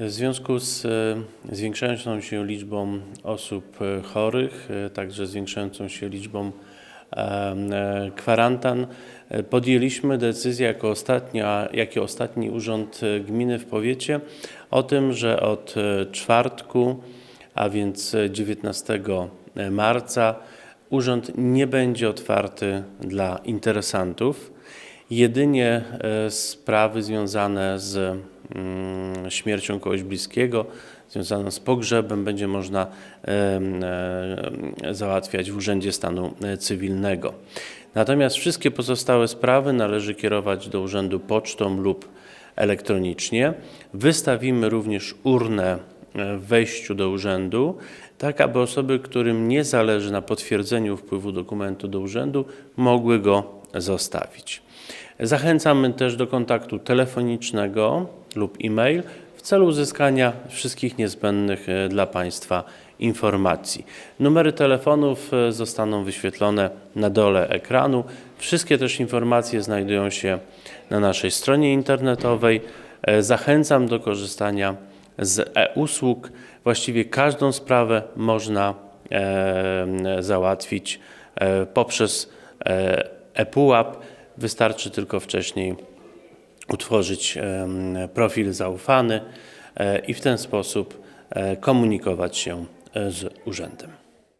W związku z e, zwiększającą się liczbą osób e, chorych, e, także zwiększającą się liczbą kwarantan, podjęliśmy decyzję jako, ostatnia, jako ostatni urząd gminy w powiecie o tym, że od czwartku, a więc e, 19 marca, urząd nie będzie otwarty dla interesantów. Jedynie sprawy związane z śmiercią kogoś bliskiego, związane z pogrzebem, będzie można załatwiać w Urzędzie Stanu e, Cywilnego. Natomiast wszystkie pozostałe sprawy należy kierować do urzędu pocztą lub elektronicznie. Wystawimy również urnę e, w wejściu do urzędu, tak aby osoby, którym nie zależy na potwierdzeniu wpływu dokumentu do urzędu, mogły go zostawić. Zachęcamy też do kontaktu telefonicznego lub e-mail w celu uzyskania wszystkich niezbędnych e, dla Państwa informacji. Numery telefonów e, zostaną wyświetlone na dole ekranu. Wszystkie też informacje znajdują się na naszej stronie internetowej. E, Zachęcam do korzystania z e-usług. Właściwie każdą sprawę można załatwić poprzez e, ePUAP. Wystarczy tylko wcześniej utworzyć profil zaufany e, i w ten sposób e, komunikować się e, z urzędem.